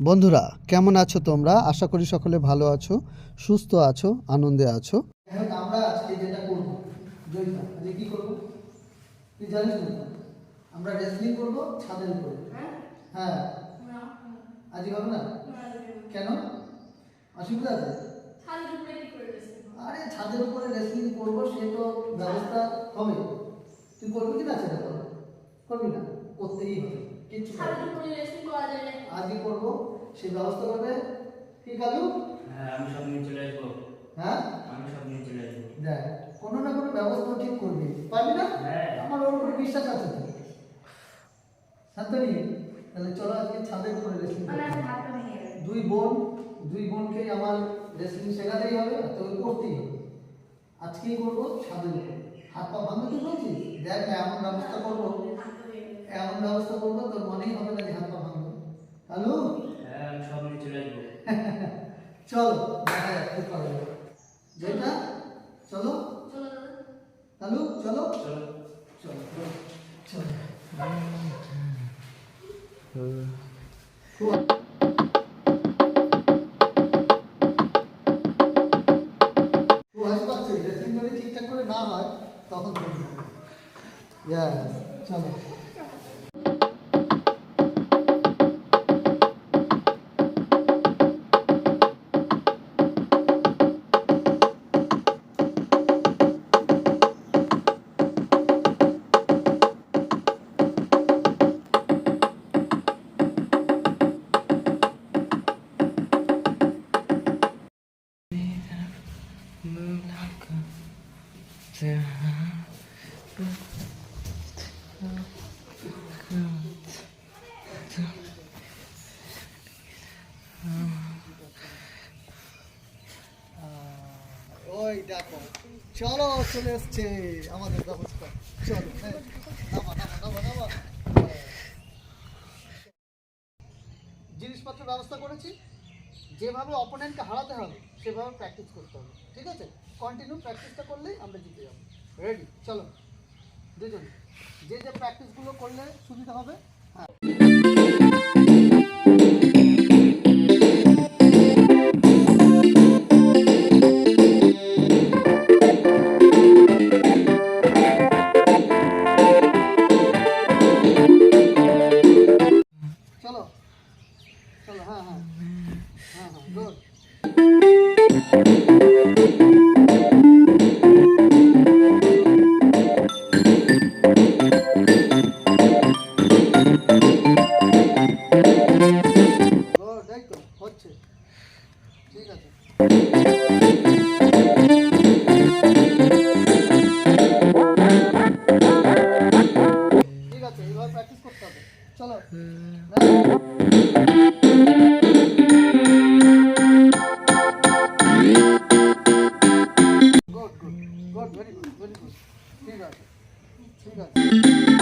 বন্ধুরা কেমন আছো তোমরা? আশা করি সকলে ভালো আছো সুস্থ আছো আনন্দে আছো। আমরা আজকে যেটা করব আজকে কি করব? তুই জানিস না আমরা রেসলিং করব ছাদের উপরে হ্যাঁ? আজকে হবে না? কেন? অসুবিধা আছে? আরে ছাদের উপরে রেসলিং করব সে তো ব্যবস্থা হবে। তুই করবি কি না সেটা করবি না? করতেই হবে। কিচ্ছু। আজকে করব সেই ব্যবস্থা করবে। কি কালু? হ্যাঁ আমি সব নিয়ে চলে আসব। হ্যাঁ? আমি সব নিয়ে চলে আসব। দেখ কোনো না কোনো ব্যবস্থা ঠিক করবি। পারবি না? হ্যাঁ। আমার ওর উপরে বিশ্বাস আছে তো। শান্তনি তাহলে চলো আজকে ছাদের উপরে রেসলিং দুই বোন দুই বোনকে আমার রেসলিং শেখাতেই হবে আর তোকে করতেই হবে। আজকেই করব ছাদের উপরে। হাত পা ভাঙবে তুই বলছিস? দেখ এমন ব্যবস্থা করব এমন ব্যবস্থা করব তোর মনেই হবে না যে হাত পা ভাঙবে কালু হ্যাঁ আমি সব নিয়ে চলে আসব চল দেখা যাক কি করা যাবে যেটা চলো। চলো চলো। চলো। চলো ড্রেসিং যদি ঠিকঠাক করে না হয় তখন চলো। ওই দেখো, চলো চলে এসছে আমাদের ব্যবস্থা। চলো হ্যাঁ জিনিসপত্র ব্যবস্থা করেছি। যেভাবে অপোনেন্টকে হারাতে হবে, সেভাবে প্র্যাকটিস করতে হবে। ঠিক আছে? কন্টিনিউ প্র্যাকটিসটা করলেই আমরা জিতে যাব। রেডি চলো। দুজন যে যে প্র্যাকটিসগুলো করলে সুবিধা হবে ঠিক আছে ঠিক আছে